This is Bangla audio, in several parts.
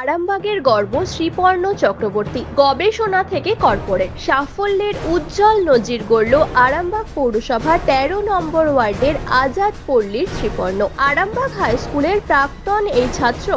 আরামবাগের গর্ব শ্রীপর্ণ চক্রবর্তী। গবেষণা থেকে কর্পোরেট। সাফল্যের উজ্জ্বল নজির গড়ল আরামবাগ পৌরসভা তেরো নম্বর ওয়ার্ডের আজাদ পল্লীর শ্রীপর্ণ। আরামবাগ হাই স্কুলের প্রাক্তন এই ছাত্র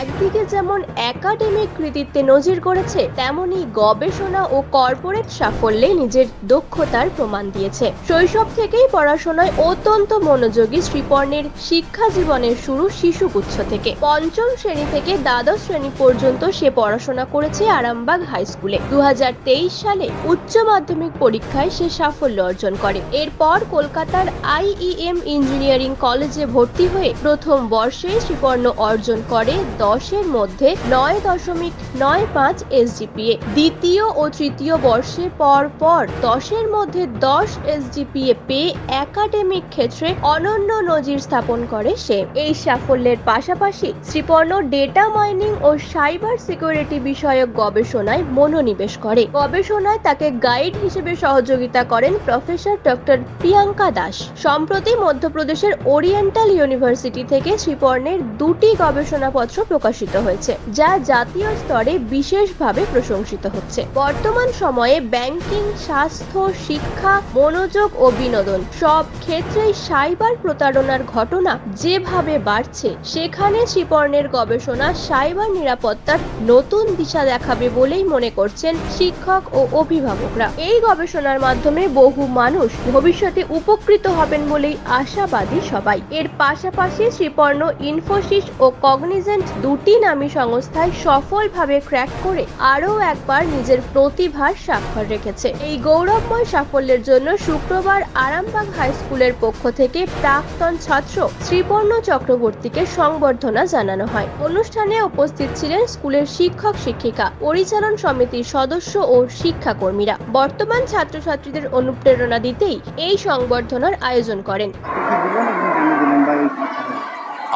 একদিকে যেমন একাডেমিক কৃতিত্বে নজির করেছে, তেমনি গবেষণা ও কর্পোরেট সাফল্যে নিজের দক্ষতার প্রমাণ দিয়েছে। শৈশব থেকেই পড়াশোনায় অত্যন্ত মনোযোগী শ্রীপর্ণের শিক্ষা জীবনের শুরু শিশুগুচ্ছ থেকে। পঞ্চম শ্রেণি থেকে দ্বাদশ শ্রেণি পর্যন্ত সে পড়াশোনা করেছে আরামবাগ হাই স্কুলে। দু হাজার তেইশ সালে উচ্চ মাধ্যমিক পরীক্ষায় সে সাফল্য অর্জন করে। এরপর কলকাতার আইইএম ইঞ্জিনিয়ারিং কলেজে ভর্তি হয়ে প্রথম বর্ষে শ্রীপর্ণ অর্জন করে দশের মধ্যে নয় দশমিক নয় পাঁচ এসজিপিএ। দ্বিতীয় ও তৃতীয় বর্ষে পর পর দশের মধ্যে দশ এসজিপিএ পেয়ে একাডেমিক ক্ষেত্রে অনন্য নজির স্থাপন করে সে। এই সাফল্যের পাশাপাশি শ্রীপর্ণ ডেটা মাইনিং ও সাইবার সিকিউরিটি বিষয়ক গবেষণায় মনোনিবেশ করে। গবেষণায় তাকে গাইড হিসেবে সহযোগিতা করেন প্রফেসর ডক্টর প্রিয়াঙ্কা দাস। সম্প্রতি মধ্যপ্রদেশের ওরিয়েন্টাল ইউনিভার্সিটি থেকে শ্রীপর্ণের দুটি গবেষণাপত্র প্রকাশিত হয়েছে, যা জাতীয় স্তরে বিশেষভাবে প্রশংসিত হচ্ছে। বর্তমান সময়ে ব্যাংকিং, স্বাস্থ্য, শিক্ষা, মনোযোগ ও বিনোদন সব ক্ষেত্রেই সাইবার প্রতারণার ঘটনা যেভাবে বাড়ছে, সেখানে শ্রীপর্ণের গবেষণা সাইবার নিরাপত্তার নতুন দিশা দেখাবে বলেই মনে করছেন শিক্ষক ও অভিভাবকরা। এই গবেষণার মাধ্যমে বহু মানুষ ভবিষ্যতে উপকৃত হবেন বলেই আশাবাদী সবাই। এর পাশাপাশি শ্রীপর্ণ ইনফোসিস ও কগনিজেন্ট দুটি নামী সংস্থায় সফলভাবে ক্র্যাক করে আরও একবার নিজের প্রতিভার স্বাক্ষর রেখেছে। এই গৌরবময় সাফল্যের জন্য শুক্রবার আরামবাগ হাই স্কুলের পক্ষ থেকে প্রাক্তন ছাত্র শ্রীপর্ণ চক্রবর্তীকে সংবর্ধনা জানানো হয়। অনুষ্ঠানে উপস্থিত ছিলেন স্কুলের শিক্ষক শিক্ষিকা, পরিচালন সমিতির সদস্য ও শিক্ষাকর্মীরা। বর্তমান ছাত্রছাত্রীদের অনুপ্রেরণা দিতেই এই সংবর্ধনার আয়োজন করেন।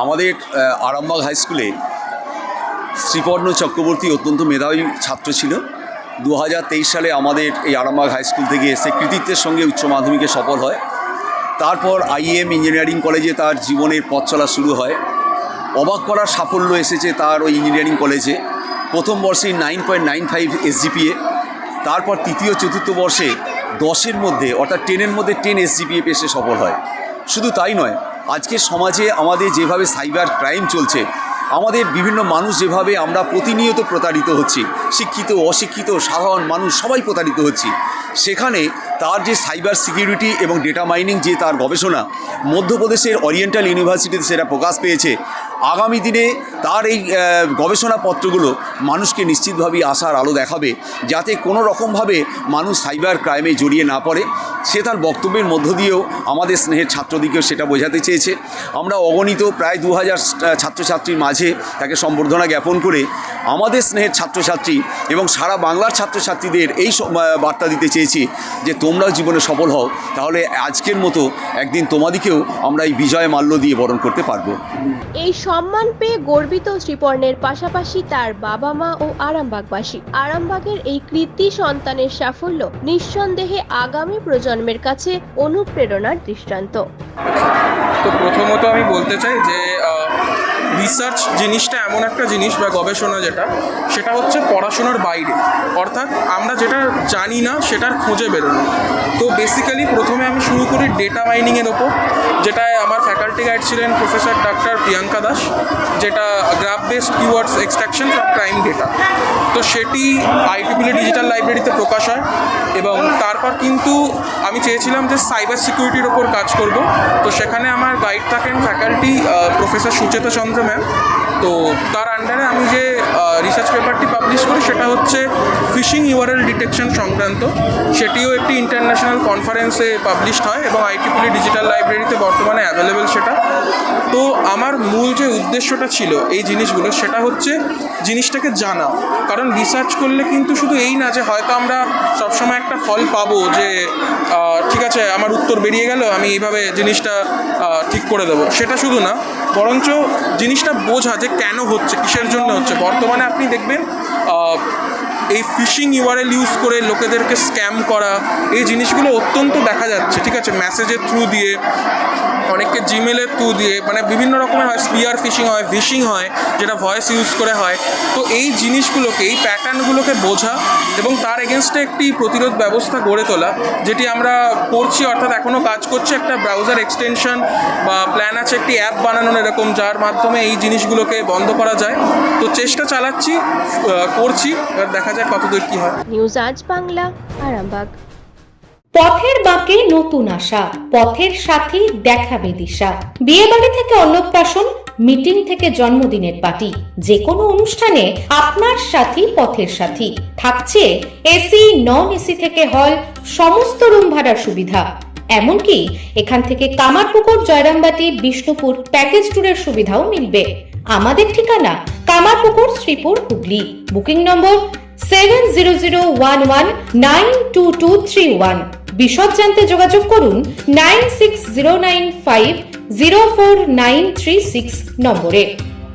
আমাদের আরামবাগ হাই স্কুলে শ্রীপর্ণ চক্রবর্তী অত্যন্ত মেধাবী ছাত্র ছিল। দু হাজার তেইশ সালে আমাদের এই আরামবাগ হাই স্কুল থেকে এসে কৃতিত্বের সঙ্গে উচ্চ মাধ্যমিকে সফল হয়। তারপর আইএম ইঞ্জিনিয়ারিং কলেজে তার জীবনের পথ চলা শুরু হয়। অবাক করার সাফল্য এসেছে তার ওই ইঞ্জিনিয়ারিং কলেজে। প্রথম বর্ষে nine point nine five SGPA, তারপর তৃতীয় চতুর্থ বর্ষে দশের মধ্যে, অর্থাৎ টেনের মধ্যে টেন এসজিপিএ সে সফল হয়। শুধু তাই নয়, আজকের সমাজে আমাদের যেভাবে সাইবার ক্রাইম চলছে আমাদের বিভিন্ন মানুষ যেভাবে আমরা প্রতিনিয়ত প্রতারিত হচ্ছি, শিক্ষিত, অশিক্ষিত, সাধারণ মানুষ সবাই প্রতারিত হচ্ছি, সেখানে তার যে সাইবার সিকিউরিটি এবং ডেটা মাইনিং যে তার গবেষণা, মধ্যপ্রদেশের অরিয়েন্টাল ইউনিভার্সিটিতে সেটা প্রকাশ পেয়েছে। আগামী দিনে তার এই গবেষণাপত্রগুলো মানুষকে নিশ্চিতভাবেই আশার আলো দেখাবে, যাতে কোনো রকমভাবে মানুষ সাইবার ক্রাইমে জড়িয়ে না পড়ে। সে তার বক্তব্যের মধ্য দিয়েও আমাদের স্নেহের ছাত্রদিকেও সেটা বোঝাতে চেয়েছে। আমরা অগণিত, প্রায় দু হাজার ছাত্রছাত্রীর মাঝে তাকে সম্বর্ধনা জ্ঞাপন করে আমাদের স্নেহের ছাত্রছাত্রী এবং সারা বাংলার ছাত্রছাত্রীদের এই বার্তা দিতে চেয়েছি যে তোমরাও জীবনে সফল হও তাহলে আজকের মতো একদিন তোমাদিকেও আমরা এই বিজয় মাল্য দিয়ে বরণ করতে পারব। এই সম্মান পেয়ে গর্বিত শ্রীপর্ণের পাশাপাশি তার বাবা মা ও আরামবাগবাসী। আরামবাগের এই কৃতি সন্তানের সাফল্য নিঃসন্দেহে আগামী প্রজন্মের কাছে অনুপ্রেরণার দৃষ্টান্ত। তো প্রথমত আমি বলতে চাই যে রিসার্চ জিনিসটা এমন একটা জিনিস বা গবেষণা যেটা, সেটা হচ্ছে পড়াশোনার বাইরে। অর্থাৎ আমরা যেটা জানি না, সেটার খুঁজে বেরোনো। তো বেসিক্যালি প্রথমে আমি শুরু করি ডেটা মাইনিংয়ের ওপর, যেটায় আমার ফ্যাকাল্টি গাইড ছিলেন প্রফেসর ডাক্তার প্রিয়াঙ্কা দাস, যেটা graph based keywords extraction from crime data তো সেটি আইটিপিলি ডিজিটাল লাইব্রেরিতে প্রকাশ হয় এবং তারপর কিন্তু আমি চেয়েছিলাম যে সাইবার সিকিউরিটির ওপর কাজ করব। তো সেখানে আমার গাইড থাকেন faculty professor Sucheta Chandra ma'am. তো তার আন্ডারে আমি যে রিসার্চ পেপারটি পাবলিশ করি সেটা হচ্ছে ফিশিং ইউআরএল ডিটেকশন সংক্রান্ত, সেটিও একটি ইন্টারন্যাশনাল কনফারেন্সে পাবলিশড হয় এবং আইটিপিলি ডিজিটাল লাইব্রেরিতে বর্তমানে অ্যাভেলেবেল সেটা। তো আমার মূল যে উদ্দেশ্যটা ছিল এই জিনিসগুলো, সেটা হচ্ছে জিনিসটাকে জানা। কারণ রিসার্চ করলে কিন্তু শুধু এই না যে হয়তো আমরা সবসময় একটা ফল পাবো যে ঠিক আছে, আমার উত্তর বেরিয়ে গেল, আমি এইভাবে জিনিসটা ঠিক করে দেবো। সেটা শুধু না, বরঞ্চ জিনিসটা বোঝা যে কেন হচ্ছে, কিসের জন্য হচ্ছে। বর্তমানে আপনি দেখবেন এই ফিশিং ইউআরএল ইউজ করে লোকেদেরকে স্ক্যাম করা, এই জিনিসগুলো অত্যন্ত দেখা যাচ্ছে, ঠিক আছে? মেসেজের থ্রু দিয়ে, অনেককে জিমেলের থ্রু দিয়ে মানে বিভিন্ন রকমের হয় স্পিয়ার ফিশিং হয় ফিশিং হয়, যেটা ভয়েস ইউজ করে হয়। তো এই জিনিসগুলোকে, এই প্যাটার্নগুলোকে বোঝা এবং তার এগেনস্টে একটি প্রতিরোধ ব্যবস্থা গড়ে তোলা, যেটি আমরা করছি, অর্থাৎ এখনও কাজ করছে, একটা ব্রাউজার এক্সটেনশন বা প্ল্যান আছে, একটি অ্যাপ বানানোর এরকম, যার মাধ্যমে এই জিনিসগুলোকে বন্ধ করা যায়। তো চেষ্টা চালাচ্ছি করছি, এবার দেখা যাক কতদূর কী হয়। নিউজ আজ বাংলা আরামবাগ। পথের বাঁকে নতুন আশা পথের সাথী দেখাবে দিশা। বিয়ে বাড়ি থেকে অন্নপ্রাশন মিটিং থেকে জন্মদিনের পার্টি। যে কোনো অনুষ্ঠানে আপনার সাথী পথের সাথী। থাকছে এসি নন এসি থেকে হল সমস্ত রুম ভাড়ার সুবিধা। এমনকি এখান থেকে কামারপুকুর জয়রামবাটি বিষ্ণুপুর প্যাকেজ ট্যুরের সুবিধাও মিলবে। আমাদের ঠিকানা Kamarpukur, Shripur, Hooghly. Booking number seven zero zero one one nine two two three one. বিশদ জানতে যোগাযোগ করুন nine six zero nine five zero four nine three six নম্বরে।